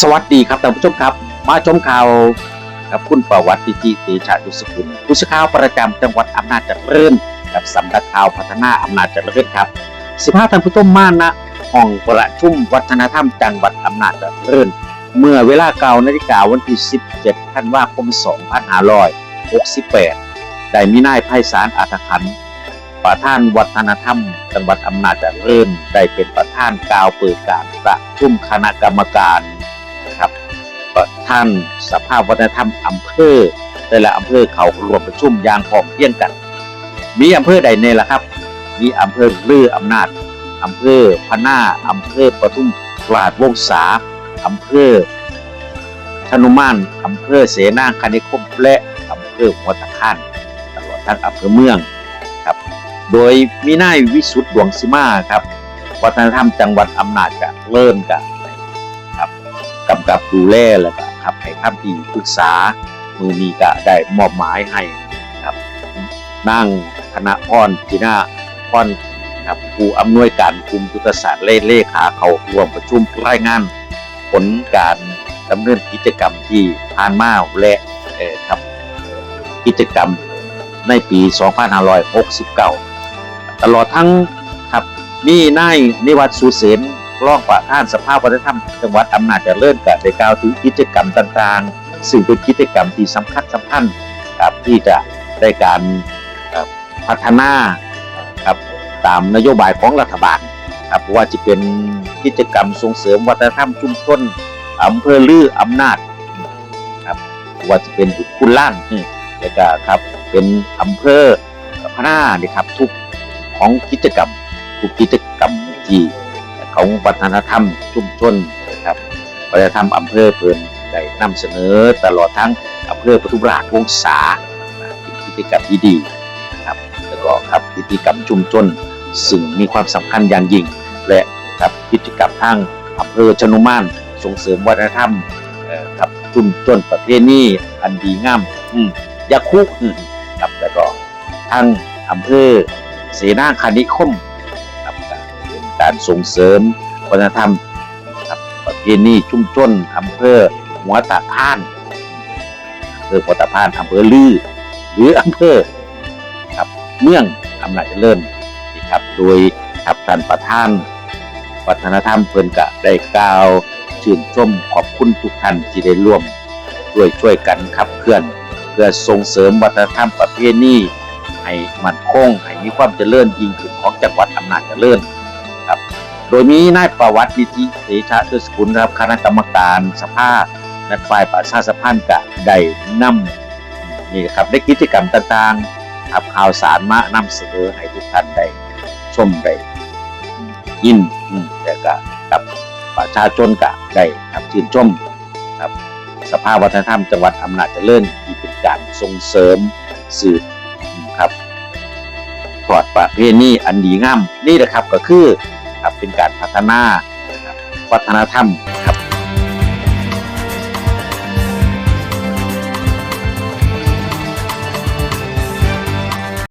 สวัสดีครับท่านผู้ชมครับ มาชมข่าวกับคุณประวัติจิติชาตุสกุลผู้สื่อข่าวประจำจังหวัดอำนาจเจริญกับสำนักข่าวพัฒนาอำนาจเจริญครับสิบห้าท่านผู้ชมมาณห้องประชุมวัฒนธรรมจังหวัดอำนาจเจริญเมื่อเวลาเก่านาฬิกาวันที่ 17ธันวาคม 2568 ได้มีนายไพศาลอาตขันธ์ประธานวัฒนธรรม จังหวัดอำนาจเจริญได้เป็นประธานกล่าวเปิดการประชุมคณะกรรมการ ประธานสภาพวัฒนธรรมอำเภอแต่ละอำเภอเขารวมประชุมยางพอมเพียงกัน มีอำเภอใดในล่ะครับ มีอำเภอลืออำนาจอำเภอพนาอำเภอปทุมราชวงศาอำเภอชนุมานอำเภอเสนาคณิคมและอำเภอหัวตะข้านตลอดทั้งอำเภอเมืองครับ โดยมีนายวิสุทธ์ดวงสิมาครับ วัฒนธรรมจังหวัดอำนาจจะเริ่มกันครับกำกับดูแลแล้วก็ ครับให้คำที่ปรึกษามือนี้ก็ได้มอบหมายให้ครับนั่งคณะพรจีน่าพรครับผู้อำนวยการกลุ่มยุทธศาสตร์เลเลขาเขาร่วมประชุมรายงาน ผลการดำเนินกิจกรรมที่ผ่านมาและครับกิจกรรมในปี 2569 ตลอดทั้งครับมีนายนิวัฒน์สุเสน รองประธานสภาพวัฒนธรรมจังหวัดอำนาจเจริญก็ได้กล่าวถึงกิจกรรมต่างๆ ซึ่งเป็นกิจกรรมที่สำคัญสำคัญครับที่จะได้การพัฒนาครับตามนโยบายของรัฐบาลครับว่าจะเป็นกิจกรรมส่งเสริมวัฒนธรรมชุมชนอำเภอลืออำนาจครับว่าจะเป็นบุรคุณล้านอืมแล้วก็ครับเป็นอำเภอพะนาเนี่ยครับทุกของกิจกรรมทุกกิจกรรมที่ ของวัฒนธรรมชุมชนนะครับวัฒนธรรมอำเภอเพิ่นได้นำเสนอตลอดทั้งอำเภอปทุมราชวงศาอ่าเป็นกิจกรรมที่ดีนะครับแล้วก็ครับกิจกรรมชุมชนซึ่งมีความสำคัญอย่างยิ่ง และครับกิจกรรมทางอำเภอชนุมานส่งเสริมวัฒนธรรมครับชุมชนประเพณีอันดีงามอืมยาคุอืมครับแล้วก็ทางอำเภอเสนาคณิคม การส่งเสริมวัฒนธรรมครับประเพณีชุมชนอำเภอหัวตะพานอำเภอหัวตะพานอำเภอลือ หรืออำเภอครับเมืองอำนาจเจริญนี่ครับโดยครับท่านประธานวัฒนธรรมเพิ่นกะได้กล่าวชื่นชมขอบคุณทุกท่านที่ได้ร่วมด้วยช่วยกันขับเคลื่อน เพื่อส่งเสริมวัฒนธรรมประเพณีให้มันคงให้มีความเจริญยิ่งขึ้นของจังหวัดอำนาจเจริญ โดยมีนายประวัตินิติเตชะเทศกุลนะครับคณะกรรมการสภาและฝ่ายประชาสัมพันธ์กะได้นำนี่ครับได้กิจกรรมต่างๆครับข่าวสารมานำเสนอให้ทุกท่านได้ชมได้ยินอืมแต่ก็กับประชาชนกะได้ครับชื่นชมครับสภาวัฒนธรรมจังหวัดอำนาจเจริญที่เป็นการส่งเสริมสืบครับถอดประเพณีอันดีงามนี่แหละครับก็คือ ครับ เป็นการพัฒนาวัฒนธรรม